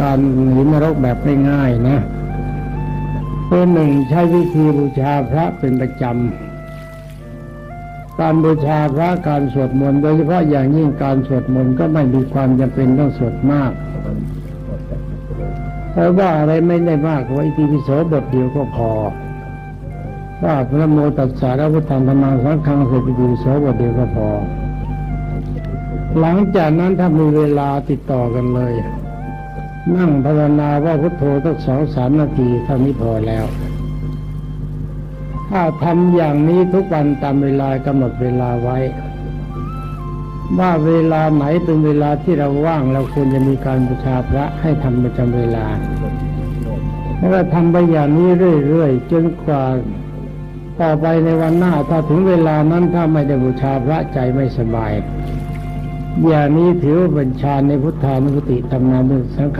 การหนีนรกแบบง่ายๆนะตัวหนึ่งใช้วิธีบูชาพระเป็นประจำ การบูชาพระการสวดมนต์โดยเฉพาะอย่างยิ่งการสวดมนต์ก็ไม่มีความจำเป็นต้องสวดมาก เพราะว่าอะไรไม่ได้มากว่าอิติปิโสบทเดียวก็พอ ว่าพระโมตัสสะพระพุทธังธรรมังสังฆังเสร็จอิติปิโสบทเดียวก็พอ หลังจากนั้นถ้ามีเวลาติดต่อกันเลย นั่งภาวนาว่าพุทโธตั้งสองสามนาทีเท่านี้พอแล้ว ถ้าทำอย่างนี้ทุกวันตามเวลากำหนดเวลาไว้ ว่าเวลาไหนเป็นเวลาที่เราว่างเราควรจะมีการบูชาพระให้ทำประจำเวลาเพราะว่าทำไปอย่างนี้เรื่อยๆจนกว่าต่อไปในวันหน้าถ้าถึงเวลานั้นถ้าไม่ได้บูชาพระใจไม่สบายอย่างนี้ถือว่าเป็นฌานในพุทธานุสติธรรมานุสังข